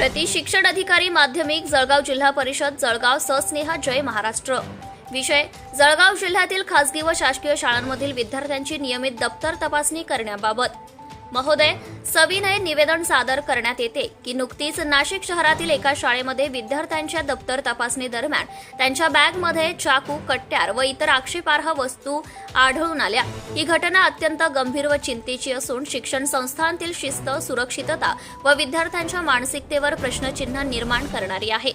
प्रतिशिक्षण अधिकारी माध्यमिक जळगाव जिल्हा परिषद जळगाव सस्नेहा जय महाराष्ट्र. विषय जळगाव जिल्ह्यातील खासगी व शासकीय शाळांमधील विद्यार्थ्यांची नियमित दप्तर तपासणी करण्याबाबत. महोदय सविनय निवेदन सादर करण्यात येते की नुकतीच नाशिक शहरातील एका शाळेमध्ये विद्यार्थ्यांच्या दप्तर तपासणी दरम्यान त्यांच्या बॅगमध्ये चाकू कट्ट्यार व इतर आक्षेपार्ह वस्तू आढळून आल्या. ही घटना अत्यंत गंभीर व चिंतेची असून शिक्षण संस्थांतील शिस्त सुरक्षितता व विद्यार्थ्यांच्या मानसिकतेवर प्रश्नचिन्ह निर्माण करणारी आहे.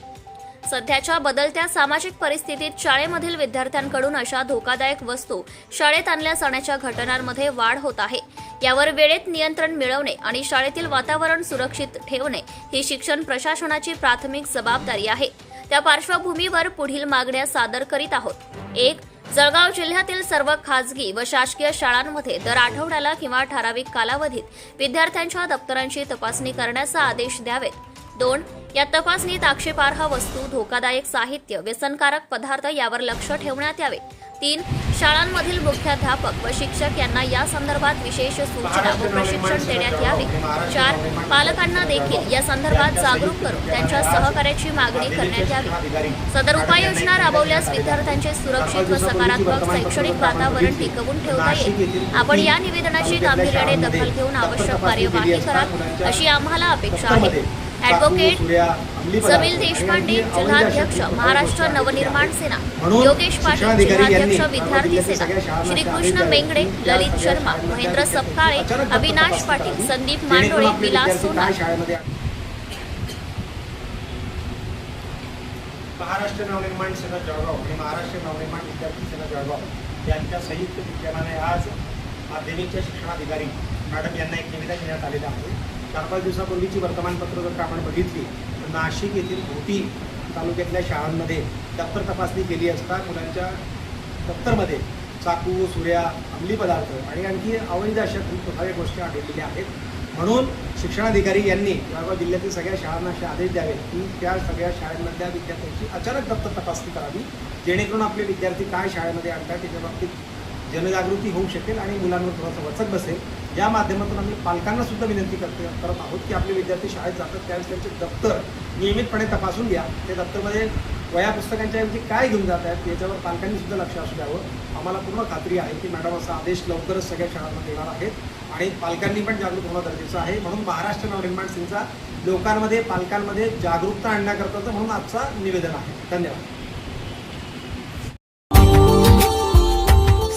सध्याच्या बदलत्या सामाजिक परिस्थितीत शाळेमधील विद्यार्थ्यांकडून अशा धोकादायक वस्तू शाळेत आणल्या जाण्याच्या घटनांमध्ये वाढ होत आहे. यावर वेळेत नियंत्रण मिळवणे आणि शाळेतील वातावरण सुरक्षित ठेवणे ही शिक्षण प्रशासनाची प्राथमिक जबाबदारी आहे. त्या पार्श्वभूमीवर पुढील मागण्या सादर करीत आहोत. एक जळगाव जिल्ह्यातील सर्व खासगी व शासकीय शाळांमध्ये दर आठवड्याला किंवा ठराविक कालावधीत विद्यार्थ्यांच्या दप्तरांची तपासणी करण्याचा आदेश द्यावेत. दोन या तपासणीत आक्षेपार्ह वस्तू धोकादायक साहित्य व्यसनकारक पदार्थ यावर लक्ष ठेवण्यात यावे. तीन शाळांमधील मुख्याध्यापक व शिक्षक यांना या संदर्भात विशेष सूचना व प्रशिक्षण देण्यात यावे. चार पालकांना देखील या संदर्भात जागरूक करून त्यांच्या सहकार्याची मागणी करण्यात यावी. सदर उपाययोजना राबवल्यास विद्यार्थ्यांचे सुरक्षित व सकारात्मक शैक्षणिक वातावरण टिकवून ठेवता येईल. आपण या निवेदनाची गांभीर्याने दखल घेऊन आवश्यक कार्यवाही कराल अशी आम्हाला अपेक्षा आहे. ॲडव्होकेट समील देशपांडे जिल्हाध्यक्ष महाराष्ट्र नवनिर्माण सेना योगेश पाटील जिल्हाध्यक्ष विद्यार्थी सेना श्रीकृष्ण मेंगडे ललित शर्मा महेंद्र सपकाळे अविनाश पाटील संदीप मांडोळे विलास शाळेमध्ये महाराष्ट्र नवनिर्माण सेना जळगाव आणि महाराष्ट्र नवनिर्माण विद्यार्थी सेना जळगाव यांच्या संयुक्त विद्यमाने आज माध्यमिकच्या शिक्षणाधिकारी मॅडम यांना एक निवेदन देण्यात आलेलं आहे. चार पाच दिवसापूर्वीची वर्तमानपत्र जर का आपण बघितली तर नाशिक येथील घोटी तालुक्यातल्या शाळांमध्ये दप्तर तपासणी केली असता मुलांच्या दप्तरमध्ये चाकू सुऱ्या अंमली पदार्थ आणि आणखी अवैध अशा खूप प्रकारे गोष्टी आढळलेल्या आहेत. म्हणून शिक्षणाधिकारी यांनी जळगाव जिल्ह्यातील सगळ्या शाळांना असे आदेश द्यावे की त्या सगळ्या शाळांमधल्या विद्यार्थ्यांची अचानक दप्तर तपासणी करावी जेणेकरून आपले विद्यार्थी काय शाळेमध्ये आणतात त्याच्या बाबतीत जनजागृती होऊ शकेल आणि मुलांवर थोडंसं वचक बसेल. या माध्यमातून आम्ही पालकांना सुद्धा विनंती करते करत आहोत की आपले विद्यार्थी शाळेत जातात त्यावेळेस त्यांचे दप्तर नियमितपणे तपासून घ्या. ते दप्तरमध्ये वया पुस्तकांच्या ऐवजी काय घेऊन जात आहेत याच्यावर पालकांनी सुद्धा लक्ष असू द्यावं. आम्हाला पूर्ण खात्री आहे की मॅडम असा आदेश लवकरच सगळ्या शाळांमध्ये येणार आहेत आणि पालकांनी पण जागृत होणं गरजेचं आहे. म्हणून महाराष्ट्र नवनिर्माण सिंगचा लोकांमध्ये पालकांमध्ये जागरूकता आणण्याकरताचं म्हणून आजचा निवेदन आहे. धन्यवाद.